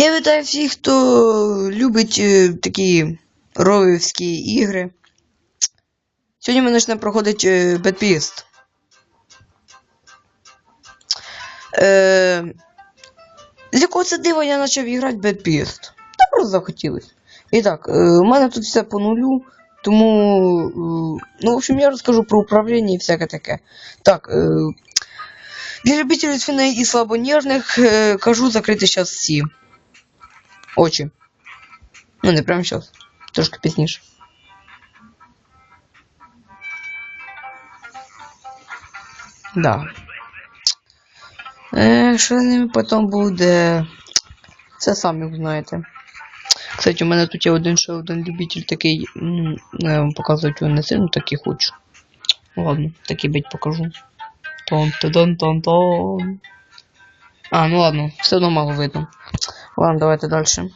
Я вітаю всіх, хто любить е, такі ровівські ігри. Сьогодні ми почнемо проходити Бетпіст. Е, з якого це дива я почав грати Бетпіст? Та просто захотілося. І так, е, у мене тут все по нулю, тому. е, ну, в общем, я розкажу про управління і всяке таке. Так, е, для любителів свиней і слабонежних е, кажу закрити зараз всі. Очі. Ну, не прямо зараз. Трошки пізніше. Да. Е, що з ними потім буде. Це самі знаєте. Кстати, у мене тут є один ще один любитель такий. м, Я вам показувати його не сильно такий хочу. Ладно, такий бить покажу. тон тон тон тон А, ну ладно, все одно мало видно. Ладно, давайте дальше.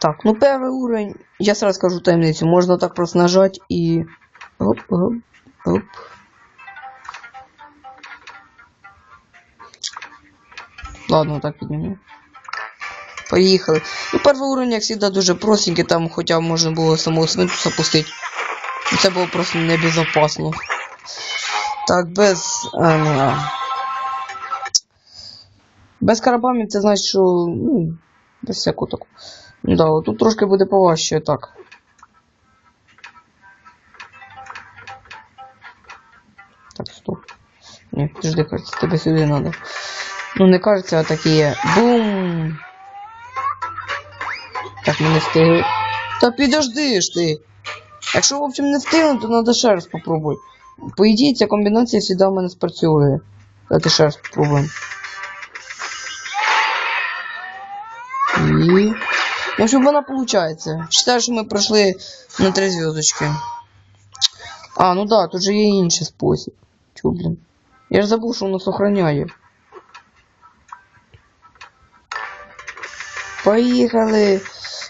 Так, ну первый уровень. Я сразу скажу таємницю. Можно так просто нажать и... Оп, оп, оп. Ладно, так підніму. Поїхали. Ну, перший уровень, як завжди, дуже простенький, там хоча б можна було самого свинту запустити. Це було просто небезопасно. Так, без. А, без карабамів це значить, що. Ну, без всякого такого. Ну да, тут трошки буде поважче, так. Так, стоп. Ні, подожди, кажется, тебе сюди надо. Ну не кажется, а так і є. Бум! Так, ми не встигли. Та підожди ти! Якщо, в общем, не встигли, то треба ще раз попробувати. По ідеї, ця комбінація завжди в мене спрацьовує. Давайте ще раз попробуємо. В общем, вона получается. Считаю, що ми пройшли на три зв'язочки. А, ну да, тут же є інший спосіб. Чо, блін? Я ж забув, що воно сохраняє. Поїхали.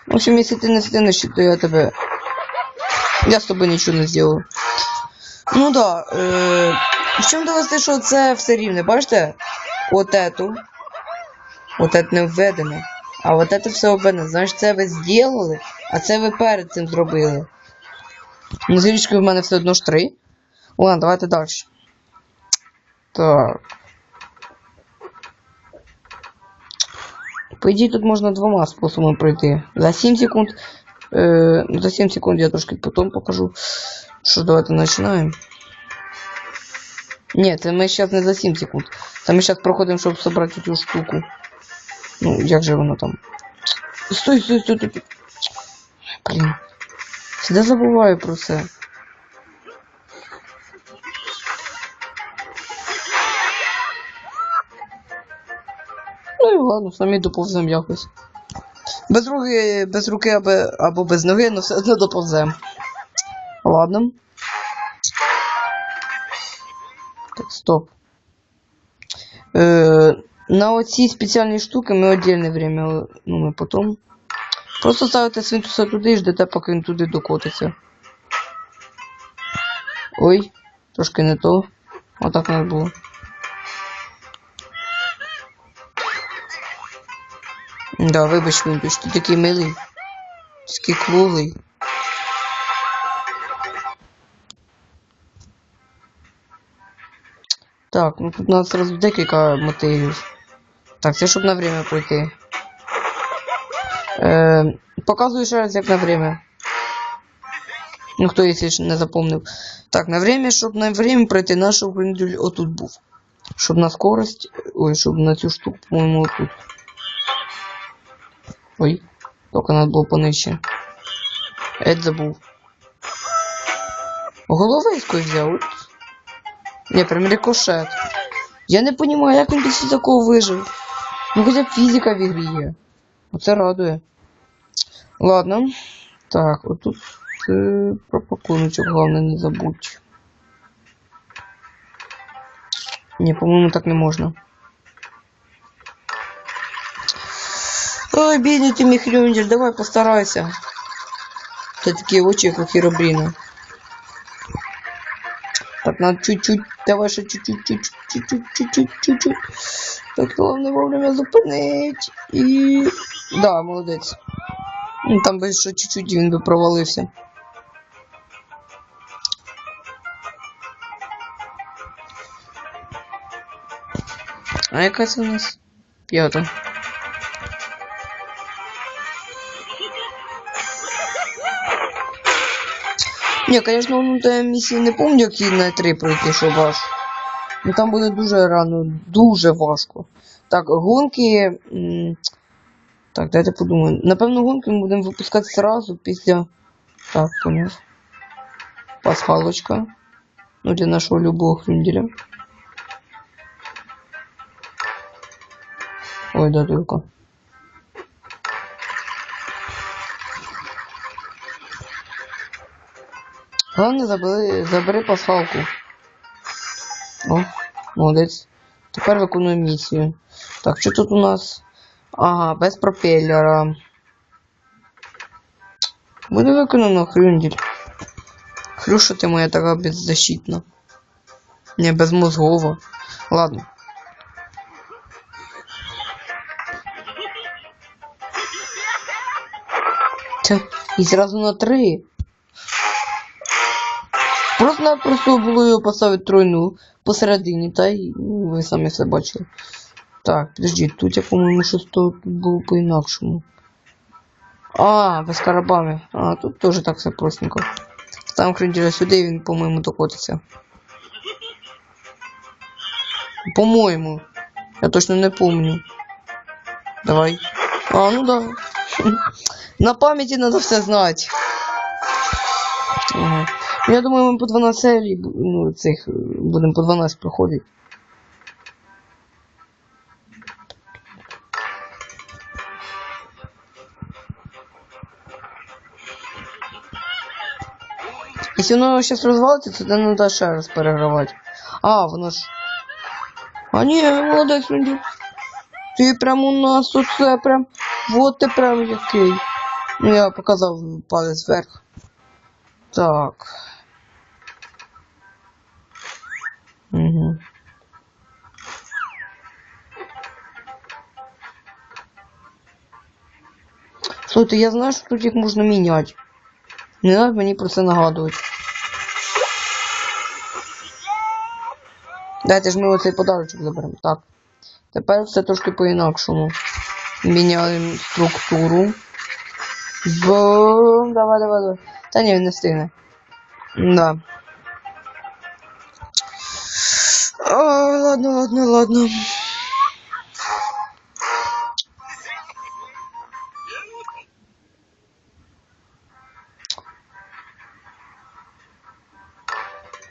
В общем, якщо ти не встигнеш, то я тебе. Я з тобою нічого не зроблю. Ну да. Е... В чому довести, що це все рівне, бачите? От ету. От не введено. А от это все введено. Значить, це ви зробили, а це ви перед цим зробили. Ну, з в мене все одно ж три. Ладно, давайте далі. Так. По ідеї, тут можна двома способами пройти. За 7 секунд. Е, за 7 секунд я трошки потім покажу. Що давайте починаємо. Ні, це ми зараз не за 7 секунд. Це ми зараз проходимо, щоб собрати цю штуку. Ну, як же воно там? Стой, стой, стой, стой. Блін. Всегда забуваю про це. Ну і ладно, самі доповзем якось. Без руки, без руки або, або без ноги, але все одно доповзем. Ладно. Так, стоп. Е, на оці спеціальні штуки ми отдельне время, ну ми потім. Просто ставите свинтуса туди і ждете, поки він туди докотиться. Ой, трошки не то. Отак не було. Да, вибач, Вінтуш, ти такий милий. Такий круглий. Так, ну тут у нас сразу декілька мотивів. Так, це щоб на время пройти. Е, показую ще раз, як на время. Ну, хто, якщо не запомнив. Так, на время, щоб на время пройти, наш гриндель отут був. Щоб на скорость. Ой, щоб на цю штуку, по-моєму, отут. Ой, тільки надо було понижче. Ед забув. Головейською взяв. От. Не, прям рикошет. Я не понимаю, як він після такого вижив. Ну хоча б фізика в ігрі є. Оце радує. Ладно. Так, отут е, про пакуночок, головне не забудь. Ні, по-моєму, так не можна. Ой, бідний ти мій хрюндір, давай постарайся. Ти такі очі, як у Хіробріна. Так, надо чуть-чуть, давай ще чуть-чуть, чуть-чуть, чуть-чуть. Так, головне вовремя зупинить. І... Да, молодець. Ну, Там би ще чуть-чуть він би провалився. А яка це у нас? П'ята. Ні, звісно, ну та місії не пам'ятаю, які на 3 пройти, щоб аж. Ну там буде дуже рано, дуже важко. Так, гонки. Так, дайте подумаю. Напевно, гонки ми будемо випускати сразу після. Так, поняв. Пасхалочка. Ну, для нашого любого хрюнделя. Ой, да, только. Главное, забери, забери пасхалку. О, молодець. Тепер виконуємо місію. Так, що тут у нас? Ага, без пропеллера. Буде виконано хрюндель. Хрюша ти моя така беззащитна. Не, безмозгова. Ладно. Тя, І зразу на три. Просто було його поставити тройну посередині, та й ну, ви самі все бачили. Так, подождіть, тут я, по-моєму, щось тут було по-інакшому. А, без карабами. А, тут теж так все простенько. Ставимо кренділя сюди, він, по-моєму, докотиться. По-моєму. Я точно не помню. Давай. А, ну да. На памяти надо все знать. Ага. Я думаю, ми по 12 серій, ну, цих, будемо по 12 проходити. Якщо воно зараз розвалиться, то це треба ще раз перегравати. А, воно ж. А ні, молодець, Ренді. Ти прям у нас оце прям. Вот ти прям який. Ну я показав палець вверх. Так. Слухайте, я знаю, що тут їх можна міняти. Не треба мені про це нагадувати. Дайте ж ми оцей подарочок заберемо. Так. Тепер все трошки по-інакшому. Міняємо структуру. Бум, давай, давай, давай. Та ні, він не встигне. Да. Ой, ладно, ладно, ладно.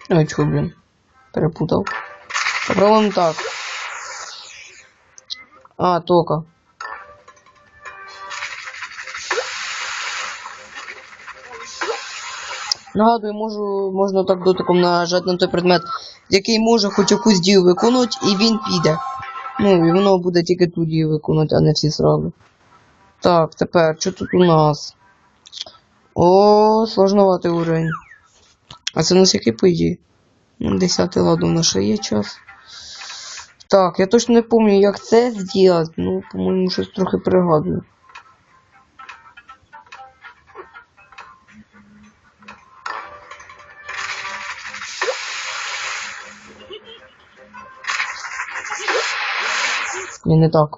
Ой, чё, блин. Перепутал. Попробуем так. А, только. Нагадую, можу, можна так дотиком нажати на той предмет, який може хоч якусь дію виконувати, і він піде. Ну, і воно буде тільки ту дію виконувати, а не всі сразу. Так, тепер, що тут у нас? О, сложноватий уровень. А це у нас який по ідеї? Ну, 10 ладно, у нас є час. Так, я точно не пам'ятаю, як це зробити. Ну, по-моєму, щось трохи пригадую. Ні, не так.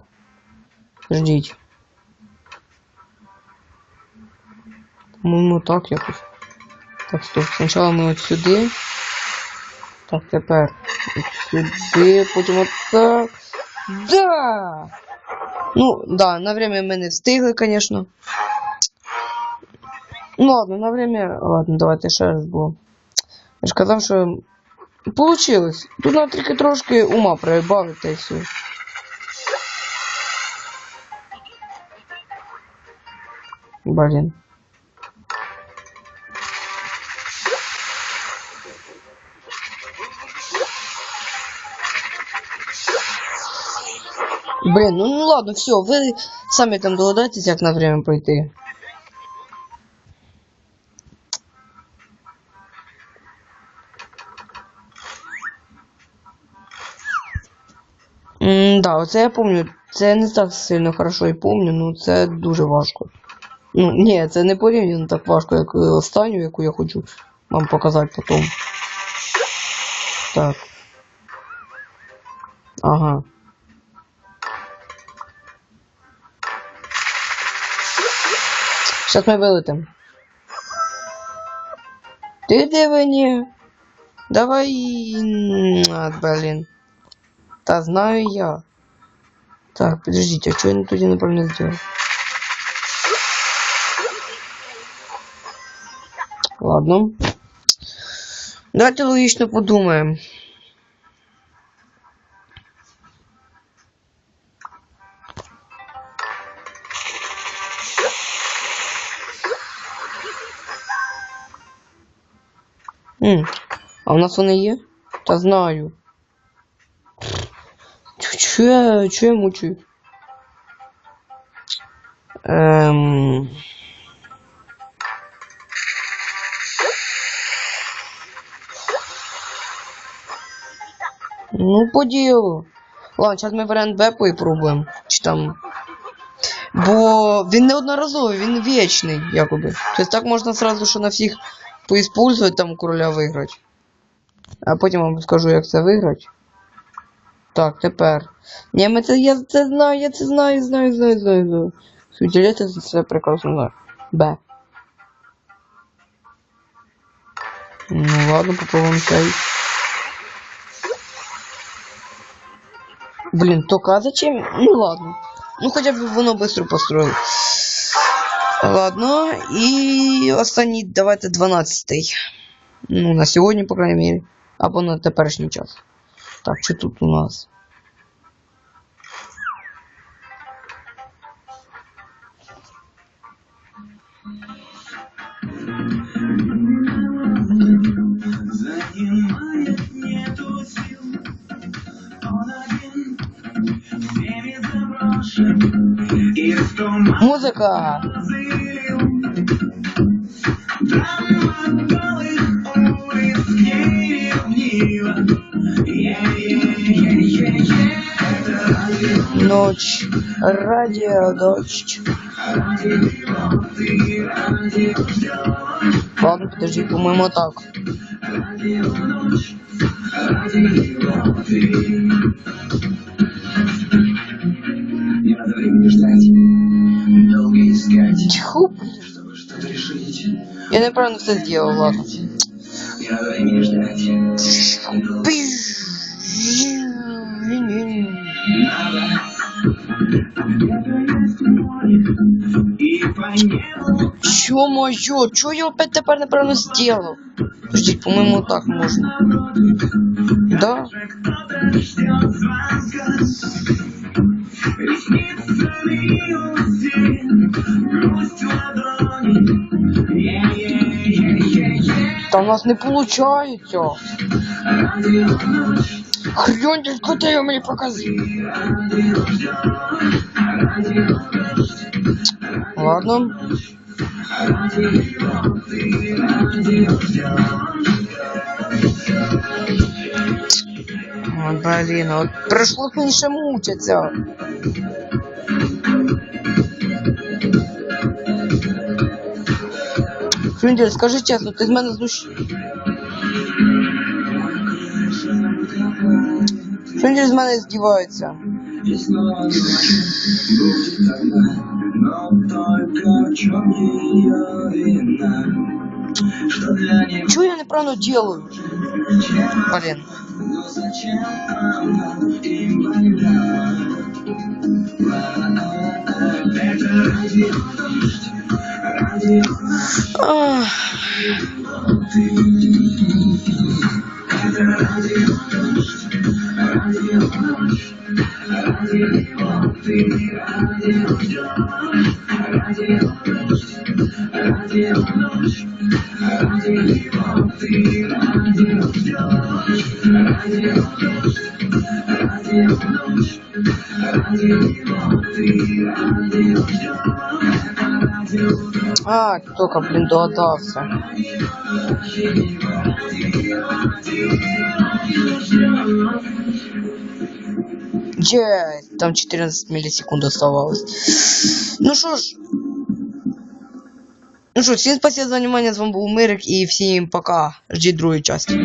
Ждіть. По-моєму, так якось. Так, стоп. Спочатку ми от сюди. Так, тепер от сюди, потім от так. Да! Ну, да, на время ми не встигли, конечно. Ну ладно, на время. Ладно, давайте ще раз, бо. Я ж казав, що. Получилось. Тут треба тільки трошки ума прибавити і все. Блін. Блин, ну, ну ладно, все, вы сами там догадаетесь, как на время пройти. М да, оце я помню, Це не так сильно хорошо і помню, ну це дуже важко. Ну, ні, це не порівняно так важко, як останню, яку я хочу вам показати потім. Так. Ага. Сейчас ми вилетим. Ти де мені? Давай. А, блін. Та знаю я. Так, подождите, а что я тоді неправильно сделал? Ладно. Давайте логично подумаем. М, а у нас вони є? Та знаю. Чё, чё я, чё я мучаю? Эм... Ну, по ділу. Ладно, зараз ми варіант Б попробуємо. Чи там. Бо він неодноразовий, він вічний, якоби. Тобто так можна сразу що на всіх поіспользувати там короля виграти. А потім вам скажу, як це виграти. Так, тепер. Ні, ми це, я це знаю, я це знаю, знаю, знаю, знаю, знаю. Світілі це, це прекрасно знаю. Б. Ну ладно, попробуємо цей. Блин, только а зачем? Ну ладно. Ну хотя бы воно быстро построил. Ладно, і останній, давайте 12-й. Ну, на сьогодні, по крайней мере. Або на теперішній час. Так, що тут у нас? Занимает ночь, радио дождь. Ладно, подожди, по-моему, так. Тихо. Я неправильно все сделал, ладно. Не надо времени ждать. Где-то есть море, и по небу Чё моё? Чё я опять тепер неправильно сделал? Подожди, по-моему, так можно. Да? уже кто-то ждет звонка. Ресницами усеян, грусть в ладони. Е-е-е-е-е. Та у нас не получается. Радио ночь, Хрень, только ты ее мне показывай. радио ждет, радио дождь, Ладно. радио ты, радио ждешь. Ой, блин, вот пришлось мені ще мучиться. Френдель, скажи чесно, ти з мене Черная вина, что для них Чого я неправильно делаю? Блин. но радио ты, радио ждешь, радио дождь, радио ночь, радио ты, радио ждешь, радио дождь, радио ночь, радио ты, радио ждешь, радио дождь. а, только, блин, догадався. Є, там 14 миллисекунд оставалось. Ну що ж. Ну що, всім спасибо за внимание, з вами був Мирик і всім пока. Ждіть другої частини.